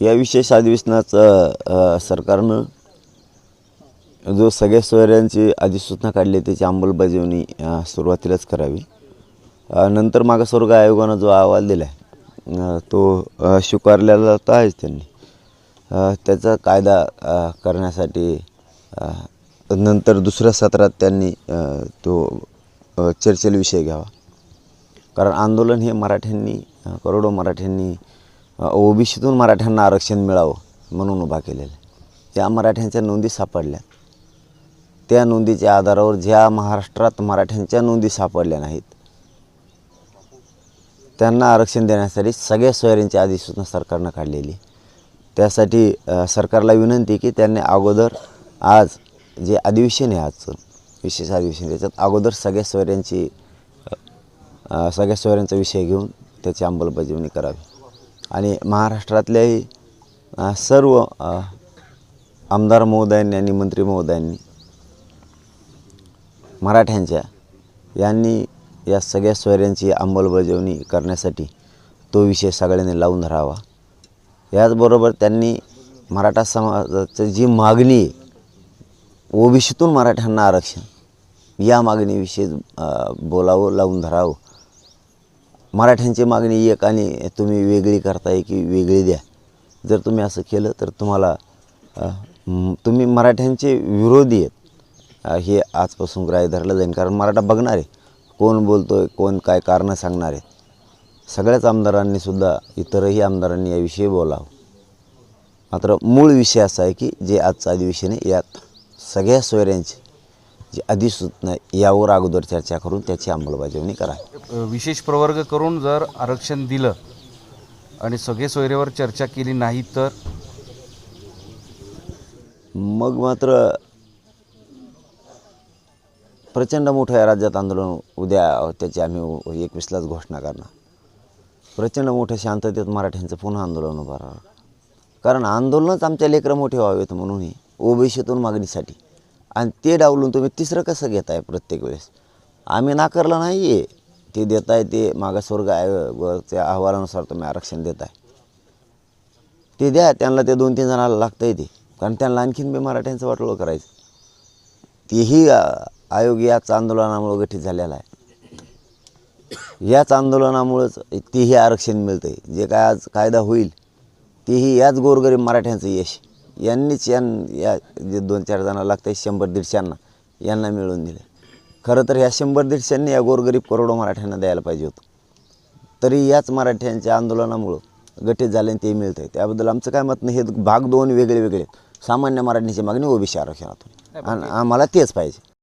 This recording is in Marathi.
या विशेष अधिवेशनाचं सरकारनं जो सगळ्या सोयऱ्यांची अधिसूचना काढली आहे त्याची अंमलबजावणी सुरुवातीलाच करावी. नंतर मागासवर्ग आयोगानं जो अहवाल दिला आहे तो स्वीकारलेला तर आहेच त्यांनी. त्याचा कायदा करण्यासाठी नंतर दुसऱ्या सत्रात त्यांनी तो चर्चेला विषय घ्यावा. कारण आंदोलन हे मराठ्यांनी करोडो मराठ्यांनी ओबीसीतून मराठ्यांना आरक्षण मिळावं म्हणून उभा केलेलं त्या मराठ्यांच्या नोंदी सापडल्या. त्या नोंदीच्या आधारावर ज्या महाराष्ट्रात मराठ्यांच्या नोंदी सापडल्या नाहीत त्यांना आरक्षण देण्यासाठी सगळ्या सोयऱ्यांची अधिसूचना सरकारनं काढलेली त्यासाठी सरकारला विनंती की त्यांनी अगोदर आज जे अधिवेशन आहे आजचं विशेष अधिवेशन त्याच्यात अगोदर सगळ्या सोयऱ्यांची सगळ्या सोयऱ्यांचा विषय घेऊन त्याची अंमलबजावणी करावी. आणि महाराष्ट्रातल्याही सर्व आमदार महोदयांनी आणि मंत्री महोदयांनी मराठ्यांच्या यांनी या सगळ्या सोयऱ्यांची अंमलबजावणी करण्यासाठी तो विषय सगळ्यांनी लावून धरावा याचबरोबर त्यांनी मराठा समाजाचं जी मागणी आहे ओबीसीतून मराठ्यांना आरक्षण या मागणीविषयी बोलावं लावून धरावं. मराठ्यांची मागणी एक आणि तुम्ही वेगळी करताय की वेगळी द्या. जर तुम्ही असं केलं तर तुम्हाला तुम्ही मराठ्यांचे विरोधी आहेत. हे आजपासून ग्राह्य धरलं जाईल. कारण मराठा बघणार आहे कोण बोलतो आहे कोण काय कारणं सांगणार. आहेत सगळ्याच आमदारांनीसुद्धा इतरही आमदारांनी याविषयी बोलावं. मात्र मूळ विषय असा आहे की जे आजचा अधिवेशन आहे यात सगळ्या सोयऱ्यांची जी अधिसूचना यावर अगोदर चर्चा करून त्याची अंमलबजावणी करावी विशेष प्रवर्ग करून जर आरक्षण दिलं आणि सगळे सोयरेवर चर्चा केली नाही तर? मग मात्र प्रचंड मोठं या राज्यात आंदोलन उद्या त्याची आम्ही एकवीसलाच घोषणा करणार. प्रचंड मोठ्या शांततेत मराठ्यांचं पुन्हा आंदोलन उभं राहणार कारण आंदोलनच आमच्या लेकरं मोठे व्हावेत म्हणून ओबीसीतून मागणीसाठी. आणि ते डावलून तुम्ही तिसरं कसं घेताय प्रत्येक वेळेस? आम्ही नाकारलं नाही आहे ते देत आहे ते मागासवर्ग आयोगाच्या अहवालानुसार तुम्ही आरक्षण देत आहे ते द्या त्यांना ते दोन तीन जणाला लागतं ते. कारण त्यांना आणखीन बी मराठ्यांचं वाटोळं करायचं. तेही आयोग याच आंदोलनामुळं गठीत झालेला आहे. याच आंदोलनामुळंच तेही आरक्षण मिळतं आहे जे काय आज कायदा होईल तेही याच गोरगरीब मराठ्यांचं यश यांनीच यां या जे दोन चार जणांना लागतं आहे शंभर दीडशेंना यांना मिळवून दिले. खरं तर ह्या शंभर दीडशेंनी या गोरगरीब करोडो मराठ्यांना द्यायला पाहिजे होतं. तरी याच मराठ्यांच्या आंदोलनामुळं गठीत झाले आणि ते मिळतं आहे त्याबद्दल आमचं काय मत नाही. हे भाग दोन वेगळे वेगळे. सामान्य मराठ्यांची मागणी ओबीसी आरक्षणातून. आणि आम्हाला तेच पाहिजे.